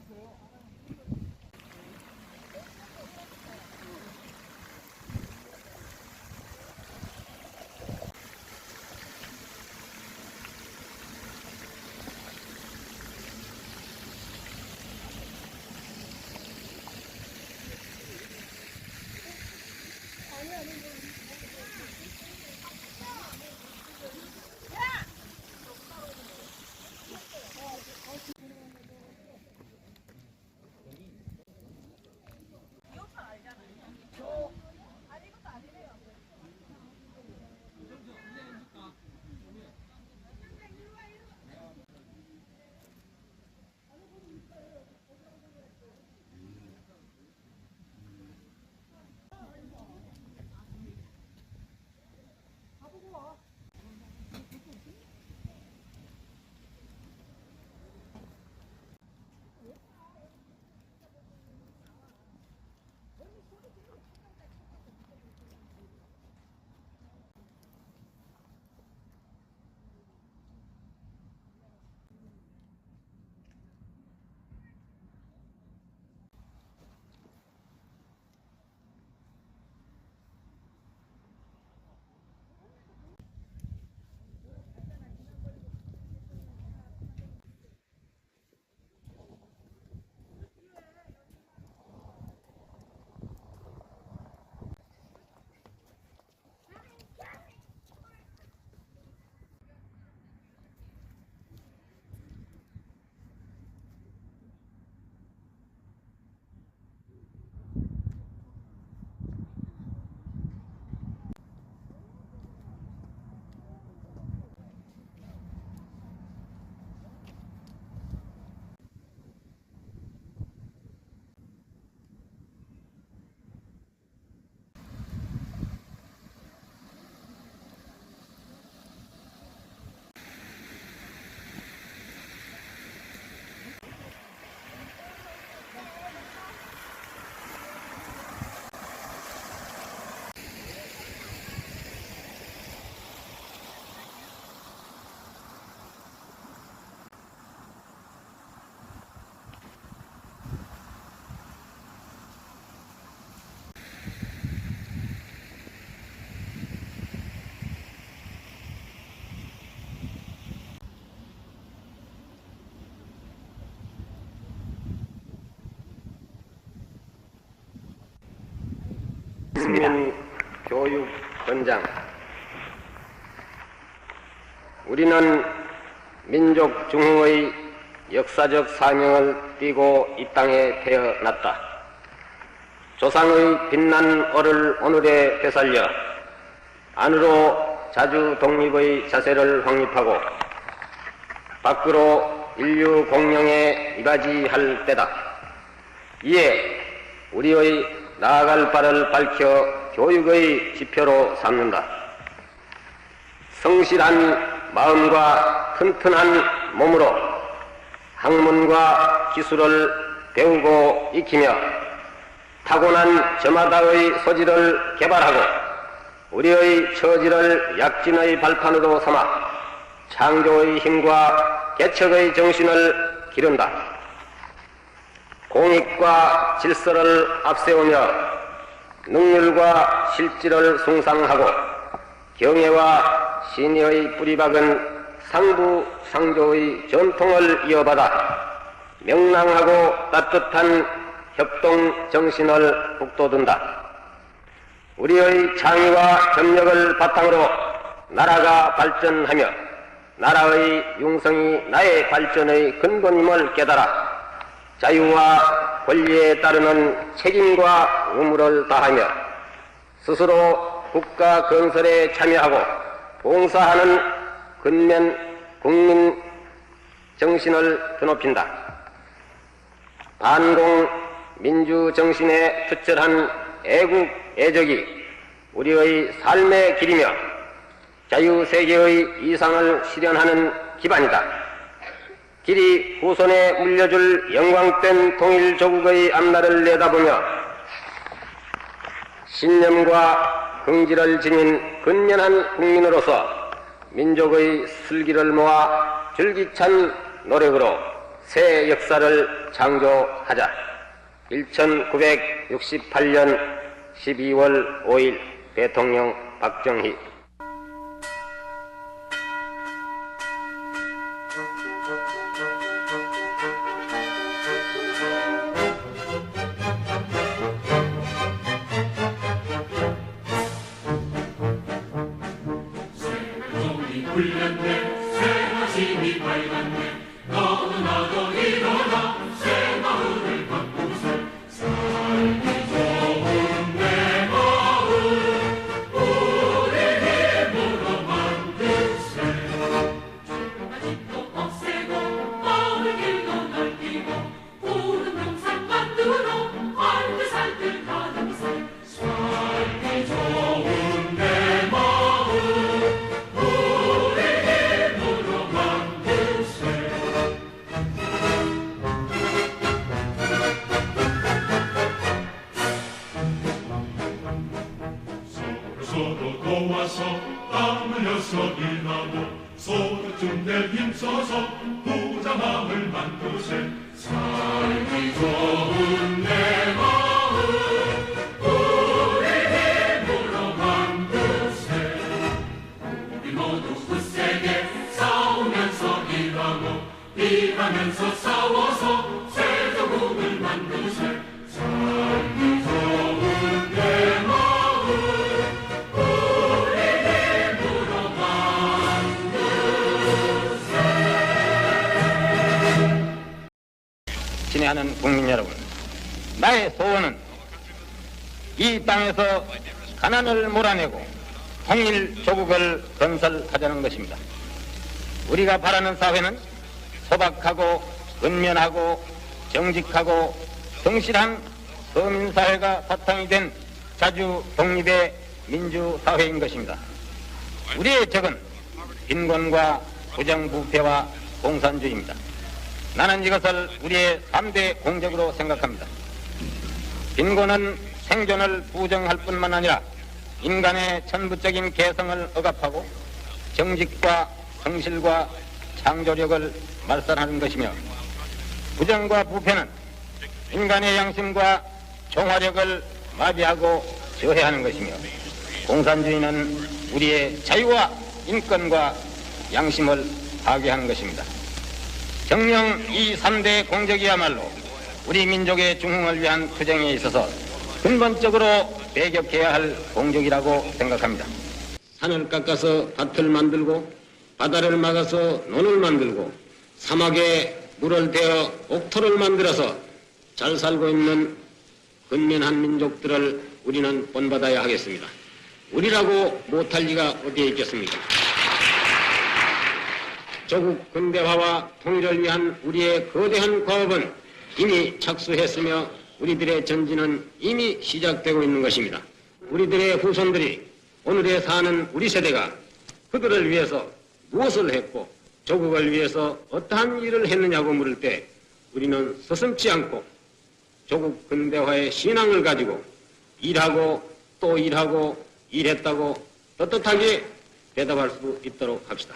났어요. 국민 교육원장 우리는 민족 중흥의 역사적 사명을 띠고 이 땅에 태어났다. 조상의 빛난 얼을 오늘에 되살려 안으로 자주 독립의 자세를 확립하고 밖으로 인류 공영에 이바지할 때다. 이에 우리의 나아갈 바를 밝혀 교육의 지표로 삼는다. 성실한 마음과 튼튼한 몸으로 학문과 기술을 배우고 익히며 타고난 저마다의 소질을 개발하고 우리의 처지를 약진의 발판으로 삼아 창조의 힘과 개척의 정신을 기른다. 공익과 질서를 앞세우며 능률과 실질을 숭상하고 경애와 신의의 뿌리박은 상부 상조의 전통을 이어받아 명랑하고 따뜻한 협동 정신을 북돋운다. 우리의 창의와 협력을 바탕으로 나라가 발전하며 나라의 융성이 나의 발전의 근본임을 깨달아 자유와 권리에 따르는 책임과 의무를 다하며 스스로 국가 건설에 참여하고 봉사하는 근면 국민 정신을 드높인다. 반공 민주 정신에 투철한 애국 애적이 우리의 삶의 길이며 자유 세계의 이상을 실현하는 기반이다. 길이 후손에 물려줄 영광된 통일 조국의 앞날을 내다보며 신념과 긍지를 지닌 근면한 국민으로서 민족의 슬기를 모아 줄기찬 노력으로 새 역사를 창조하자. 1968년 12월 5일 대통령 박정희 Thank you. 서로 도와서 땀 흘려서 일하고 소득 증대 힘써서 부자 마음을 만드세. 살기 좋은 내 마음 우리 힘으로 만드세. 우리 모두 굳세게 싸우면서 일하고 일하면서 싸워서 친애하는 국민 여러분, 나의 소원은 이 땅에서 가난을 몰아내고 통일 조국을 건설하자는 것입니다. 우리가 바라는 사회는 소박하고 근면하고 정직하고 성실한 서민사회가 바탕이 된 자주 독립의 민주사회인 것입니다. 우리의 적은 빈곤과 부정부패와 공산주의입니다. 나는 이것을 우리의 3대 공적으로 생각합니다. 빈곤은 생존을 부정할 뿐만 아니라 인간의 천부적인 개성을 억압하고 정직과 성실과 창조력을 말살하는 것이며 부정과 부패는 인간의 양심과 종화력을 마비하고 저해하는 것이며 공산주의는 우리의 자유와 인권과 양심을 파괴하는 것입니다. 정령 이 3대 공적이야말로 우리 민족의 중흥을 위한 투쟁에 있어서 근본적으로 배격해야 할 공적이라고 생각합니다. 산을 깎아서 밭을 만들고 바다를 막아서 논을 만들고 사막에 물을 대어 옥토를 만들어서 잘 살고 있는 근면한 민족들을 우리는 본받아야 하겠습니다. 우리라고 못할 리가 어디에 있겠습니까? 조국 근대화와 통일을 위한 우리의 거대한 과업은 이미 착수했으며 우리들의 전진은 이미 시작되고 있는 것입니다. 우리들의 후손들이 오늘에 사는 우리 세대가 그들을 위해서 무엇을 했고 조국을 위해서 어떠한 일을 했느냐고 물을 때 우리는 서슴지 않고 조국 근대화의 신앙을 가지고 일하고 또 일하고 일했다고 떳떳하게 대답할 수 있도록 합시다.